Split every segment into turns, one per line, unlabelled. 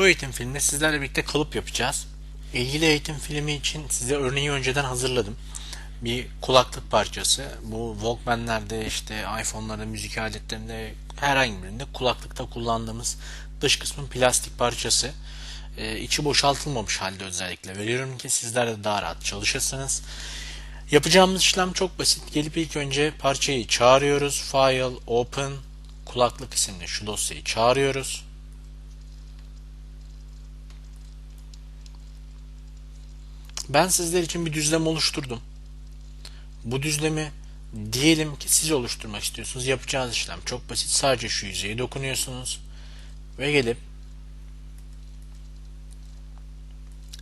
Bu eğitim filminde sizlerle birlikte kalıp yapacağız. İlgili eğitim filmi için size örneği önceden hazırladım. Bir kulaklık parçası. Bu Walkman'lerde işte iPhone'larda, müzik aletlerinde herhangi birinde kulaklıkta kullandığımız dış kısmın plastik parçası. Ee, içi boşaltılmamış halde özellikle veriyorum ki sizler de daha rahat çalışırsınız. Yapacağımız işlem çok basit. Gelip ilk önce parçayı çağırıyoruz. File, Open, kulaklık isimli şu dosyayı çağırıyoruz. Ben sizler için bir düzlem oluşturdum. Bu düzlemi diyelim ki siz oluşturmak istiyorsunuz. Yapacağınız işlem çok basit. Sadece şu yüzeye dokunuyorsunuz ve gelip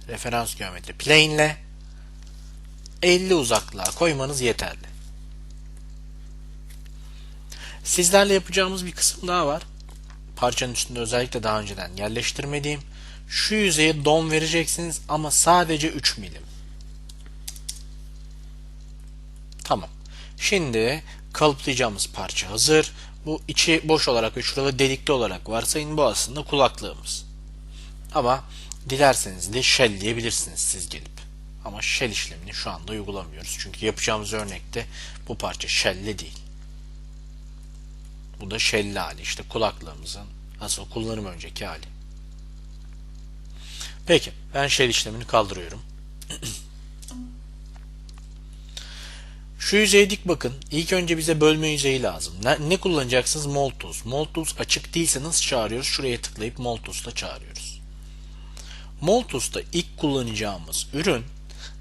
referans geometri plane ile 50 uzaklığa koymanız yeterli. Sizlerle yapacağımız bir kısım daha var. Parçanın üstünde özellikle daha önceden yerleştirmediğim şu yüzeye don vereceksiniz ama sadece 3 milim. Tamam. Şimdi kalıplayacağımız parça hazır. Bu içi boş olarak ve delikli olarak varsayın bu aslında kulaklığımız. Ama dilerseniz de shell diyebilirsiniz siz gelip. Ama shell işlemini şu anda uygulamıyoruz. Çünkü yapacağımız örnekte bu parça shell'li değil. Bu da shell'li hali. İşte kulaklığımızın nasıl kullanım önceki hali. Peki ben shell işlemini kaldırıyorum. Şu yüzeye dik bakın. İlk önce bize bölme yüzeyi lazım. Ne, ne kullanacaksınız? Moltools. Moltools açık değilse nasıl çağırıyoruz? Şuraya tıklayıp Moltools'la çağırıyoruz. Moltools'ta ilk kullanacağımız ürün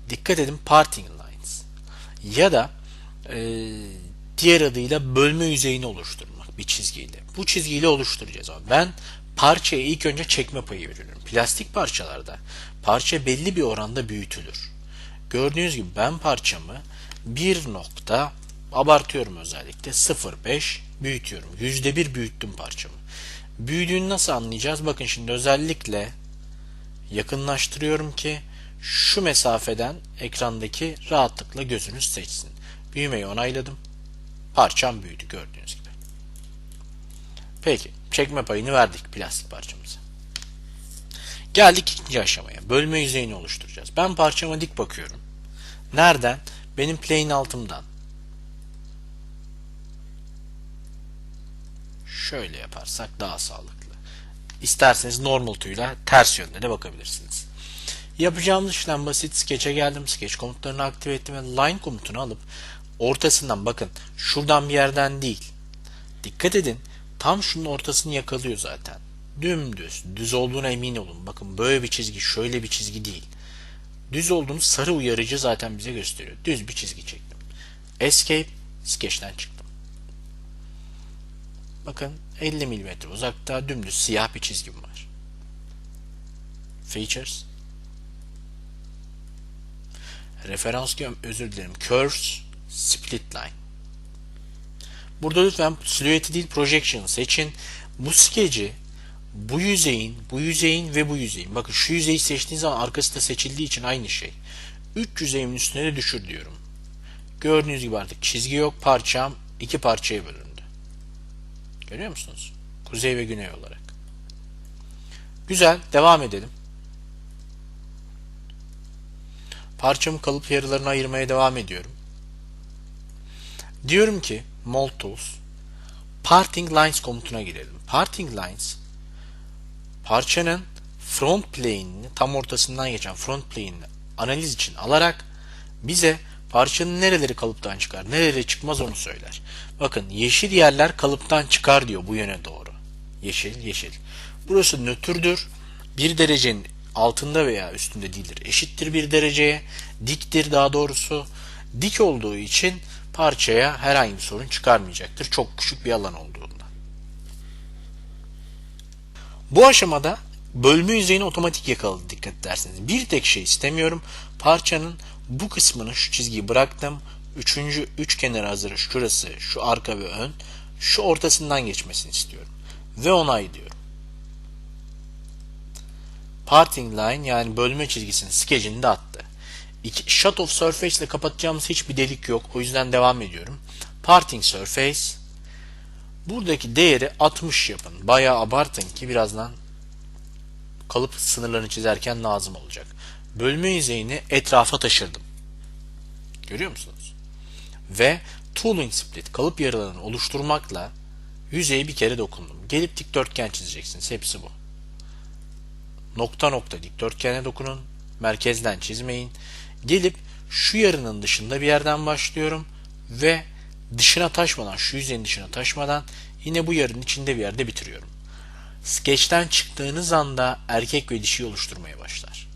dikkat edin parting lines ya da e, diğer adıyla bölme yüzeyini oluşturmak bir çizgiyle. Bu çizgiyle oluşturacağız ama ben parçaya ilk önce çekme payı veriyorum. Plastik parçalarda parça belli bir oranda büyütülür. Gördüğünüz gibi ben parçamı bir nokta abartıyorum özellikle 0.5 büyütüyorum. %1 büyüttüm parçamı. Büyüdüğünü nasıl anlayacağız? Bakın şimdi özellikle yakınlaştırıyorum ki şu mesafeden ekrandaki rahatlıkla gözünüz seçsin. Büyümeyi onayladım. Parçam büyüdü gördüğünüz gibi. Peki çekme payını verdik plastik parçamıza. Geldik ikinci aşamaya. Bölme yüzeyini oluşturacağız. Ben parçama dik bakıyorum. Nereden? Benim plane altımdan. Şöyle yaparsak daha sağlıklı. İsterseniz normal tüyle ters yönde de bakabilirsiniz. Yapacağımız işlem basit. Sketch'e geldim. Sketch komutlarını aktive ettim ve line komutunu alıp ortasından bakın şuradan bir yerden değil. Dikkat edin. Tam şunun ortasını yakalıyor zaten. Dümdüz. Düz olduğuna emin olun. Bakın böyle bir çizgi şöyle bir çizgi değil. Düz olduğunu sarı uyarıcı zaten bize gösteriyor. Düz bir çizgi çektim. Escape, Sketch'ten çıktım. Bakın 50 mm uzakta dümdüz siyah bir çizgim var. Features. Referans özür dilerim. Curves, Split Line. Burada lütfen silüeti değil projection seçin. Bu skeci bu yüzeyin, bu yüzeyin ve bu yüzeyin. Bakın şu yüzeyi seçtiğiniz zaman arkası da seçildiği için aynı şey. 3 yüzeyimin üstüne de düşür diyorum. Gördüğünüz gibi artık çizgi yok. Parçam iki parçaya bölündü. Görüyor musunuz? Kuzey ve güney olarak. Güzel. Devam edelim. Parçamı kalıp yarılarına ayırmaya devam ediyorum. Diyorum ki Mold Tools Parting Lines komutuna girelim. Parting Lines parçanın front plane'ini tam ortasından geçen front plane'ini analiz için alarak bize parçanın nereleri kalıptan çıkar, nereleri çıkmaz onu söyler. Bakın yeşil yerler kalıptan çıkar diyor bu yöne doğru. Yeşil, yeşil. Burası nötrdür. Bir derecenin altında veya üstünde değildir. Eşittir bir dereceye. Diktir daha doğrusu. Dik olduğu için parçaya herhangi bir sorun çıkarmayacaktır. Çok küçük bir alan olduğunda. Bu aşamada bölme yüzeyini otomatik yakaladı dikkat ederseniz. Bir tek şey istemiyorum. Parçanın bu kısmını şu çizgiyi bıraktım. Üçüncü üç kenarı hazır. Şurası, şu arka ve ön. Şu ortasından geçmesini istiyorum. Ve onay diyorum. Parting line yani bölme çizgisinin skecini de attı. İki, shut of surface ile kapatacağımız hiçbir delik yok. O yüzden devam ediyorum. Parting surface buradaki değeri 60 yapın. Bayağı abartın ki birazdan kalıp sınırlarını çizerken lazım olacak. Bölme yüzeyini etrafa taşırdım. Görüyor musunuz? Ve tooling split kalıp yarılarını oluşturmakla yüzeye bir kere dokundum. Gelip dikdörtgen çizeceksiniz. Hepsi bu. Nokta nokta dikdörtgene dokunun. Merkezden çizmeyin. Gelip şu yarının dışında bir yerden başlıyorum ve dışına taşmadan, şu yüzeyin dışına taşmadan yine bu yarının içinde bir yerde bitiriyorum. Sketch'ten çıktığınız anda erkek ve dişi oluşturmaya başlar.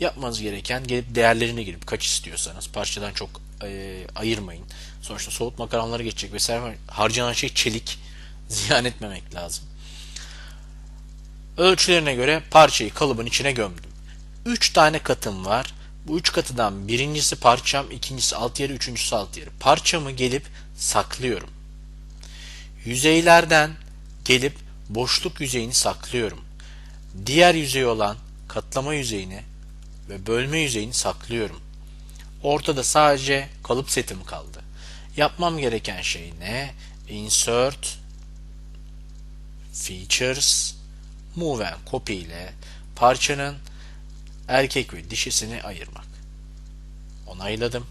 Yapmanız gereken gelip değerlerine girip kaç istiyorsanız parçadan çok e, ayırmayın. Sonuçta soğutma karanları geçecek vesaire harcanan şey çelik. Ziyan etmemek lazım. Ölçülerine göre parçayı kalıbın içine gömdüm. 3 tane katım var. Bu üç katıdan birincisi parçam, ikincisi alt yeri, üçüncüsü alt yeri. Parçamı gelip saklıyorum. Yüzeylerden gelip boşluk yüzeyini saklıyorum. Diğer yüzey olan katlama yüzeyini ve bölme yüzeyini saklıyorum. Ortada sadece kalıp setim kaldı. Yapmam gereken şey ne? Insert Features Move and Copy ile parçanın erkek ve dişisini ayırmak. Onayladım.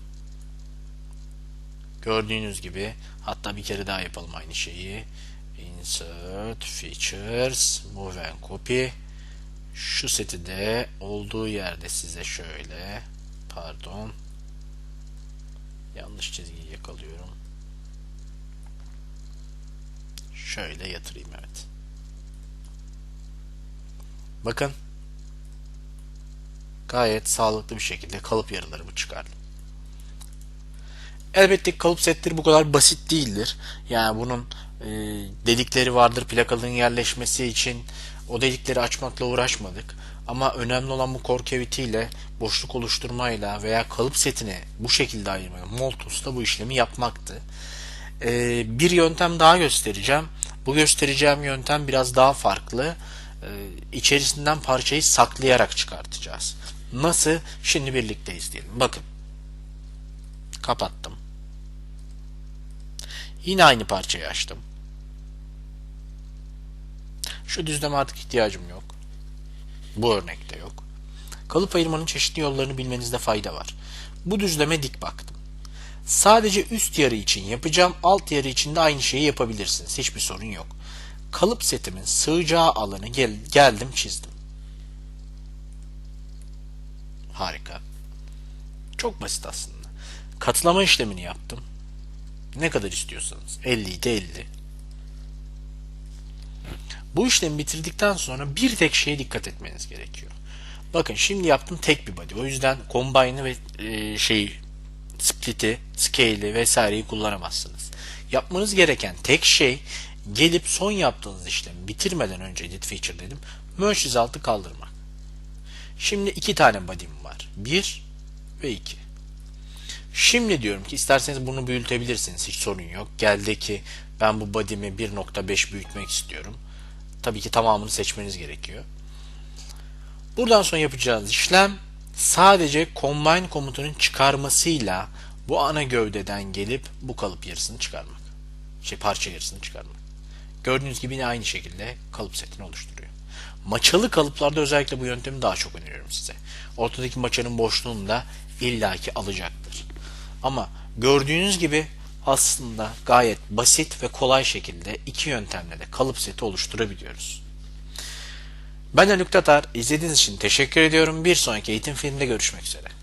Gördüğünüz gibi hatta bir kere daha yapalım aynı şeyi. Insert Features Move and Copy şu seti de olduğu yerde size şöyle pardon yanlış çizgiyi yakalıyorum. Şöyle yatırayım evet. Bakın gayet sağlıklı bir şekilde kalıp yarılarımı çıkardım. Elbette kalıp setleri bu kadar basit değildir. Yani bunun e, delikleri vardır plakalığın yerleşmesi için o delikleri açmakla uğraşmadık. Ama önemli olan bu core cavity ile boşluk oluşturmayla veya kalıp setini bu şekilde ayırmayla Moltus'ta bu işlemi yapmaktı. E, bir yöntem daha göstereceğim. Bu göstereceğim yöntem biraz daha farklı. E, içerisinden parçayı saklayarak çıkartacağız. Nasıl? Şimdi birlikte izleyelim. Bakın. Kapattım. Yine aynı parçayı açtım. Şu düzleme artık ihtiyacım yok. Bu örnekte yok. Kalıp ayırmanın çeşitli yollarını bilmenizde fayda var. Bu düzleme dik baktım. Sadece üst yarı için yapacağım, alt yarı için de aynı şeyi yapabilirsiniz. Hiçbir sorun yok. Kalıp setimin sığacağı alanı gel geldim çizdim. Harika. Çok basit aslında. Katlama işlemini yaptım. Ne kadar istiyorsanız. 50 idi 50. Bu işlemi bitirdikten sonra bir tek şeye dikkat etmeniz gerekiyor. Bakın şimdi yaptım tek bir body. O yüzden combine'ı ve e, şeyi split'i, scale'i vesaireyi kullanamazsınız. Yapmanız gereken tek şey gelip son yaptığınız işlemi bitirmeden önce edit feature dedim. Merge result'ı kaldırmak. Şimdi iki tane body'm var. Bir ve iki. Şimdi diyorum ki isterseniz bunu büyütebilirsiniz. Hiç sorun yok. Geldi ki ben bu body'mi 1.5 büyütmek istiyorum. Tabii ki tamamını seçmeniz gerekiyor. Buradan sonra yapacağınız işlem sadece combine komutunun çıkarmasıyla bu ana gövdeden gelip bu kalıp yarısını çıkarmak. Şey parça yarısını çıkarmak. Gördüğünüz gibi yine aynı şekilde kalıp setini oluşturuyor. Maçalı kalıplarda özellikle bu yöntemi daha çok öneriyorum size. Ortadaki maçanın boşluğunu da illaki alacaktır. Ama gördüğünüz gibi aslında gayet basit ve kolay şekilde iki yöntemle de kalıp seti oluşturabiliyoruz. Ben Haluk Tatar. İzlediğiniz için teşekkür ediyorum. Bir sonraki eğitim filminde görüşmek üzere.